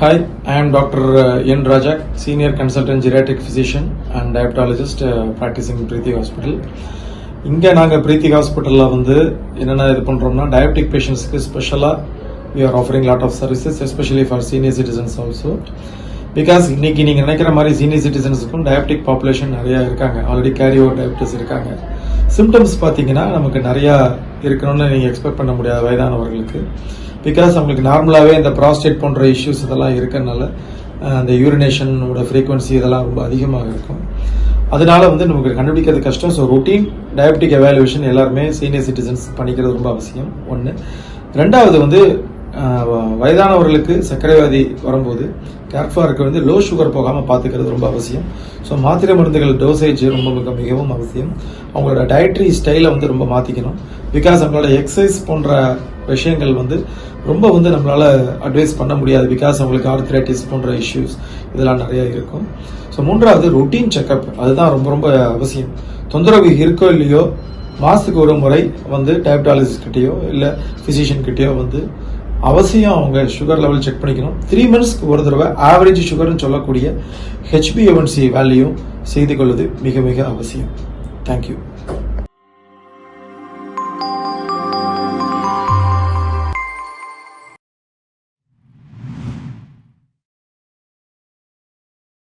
Hi I am Dr. N. Rajak, Senior Consultant Geriatric Physician and Diabetologist uh, practicing Preeti இங்கே நாங்கள் பிரீத்தி ஹாஸ்பிட்டலில் வந்து என்னென்ன இது பண்ணுறோம்னா டயபெட்டிக் பேஷண்ட்ஸ்க்கு ஸ்பெஷலாக we are offering lot of services especially for senior citizens also because இன்றைக்கி நீங்கள் நினைக்கிற மாதிரி சீனியர் சிட்டிசன்ஸுக்கும் டயபெட்டிக் பாப்புலேஷன் நிறையா இருக்காங்க ஆல்ரெடி கேரி ஓவர் டயபெட்டிஸ் இருக்காங்க சிம்டம்ஸ் பார்த்தீங்கன்னா நமக்கு நிறையா இருக்கணும்னு நீங்கள் எக்ஸ்பெக்ட் பண்ண முடியாது வயதானவர்களுக்கு. பிகாஸ் அவங்களுக்கு நார்மலாகவே இந்த ப்ராஸ்டேட் போன்ற இஷ்யூஸ் இதெல்லாம் இருக்கறனால அந்த யூரினேஷனோட ஃப்ரீக்குவன்சி இதெல்லாம் ரொம்ப அதிகமாக இருக்கும். அதனால வந்து நமக்கு கண்டுபிடிக்கிறது கஷ்டம். ஸோ ரொட்டீன் டயபெட்டிக் எவாலுவேஷன் எல்லாருமே சீனியர் சிட்டிசன்ஸ் பண்ணிக்கிறது ரொம்ப அவசியம். ஒன்று ரெண்டாவது வந்து வயதானவர்களுக்கு சர்க்கரை வியாதி வரும்போது கேர்ஃபுல்லாக இருக்க வந்து லோ சுகர் போகாமல் பார்த்துக்கிறது ரொம்ப அவசியம். ஸோ மாத்திரை மருந்துகள் டோசேஜ் ரொம்ப மிக மிகவும் அவசியம். அவங்களோட டயட்ரி ஸ்டைலை வந்து ரொம்ப மாற்றிக்கணும் பிகாஸ் நம்மளோட எக்ஸசைஸ் போன்ற விஷயங்கள் வந்து ரொம்ப வந்து நம்மளால் அட்வைஸ் பண்ண முடியாது. பிகாஸ் அவங்களுக்கு ஆர்த்ரைட்டிஸ் போன்ற இஷ்யூஸ் இதெல்லாம் நிறையா இருக்கும். ஸோ மூன்றாவது ரொட்டீன் செக்கப் அதுதான் ரொம்ப ரொம்ப அவசியம். தொந்தரவு இருக்கோ இல்லையோ மாதத்துக்கு ஒரு முறை வந்து டயபெட்டாலஜிஸ்ட் கிட்டேயோ இல்லை ஃபிசிஷியன் கிட்டேயோ வந்து அவசியம் அவங்க சுகர் லெவல் செக் பண்ணிக்கணும். த்ரீ மந்த்ஸ்க்கு ஒரு தடவை ஆவரேஜ் சுகர்னு சொல்லக்கூடிய ஹெச்பிஎவன்சி வேல்யூ செய்து கொள்வது மிக மிக அவசியம். தேங்க்யூ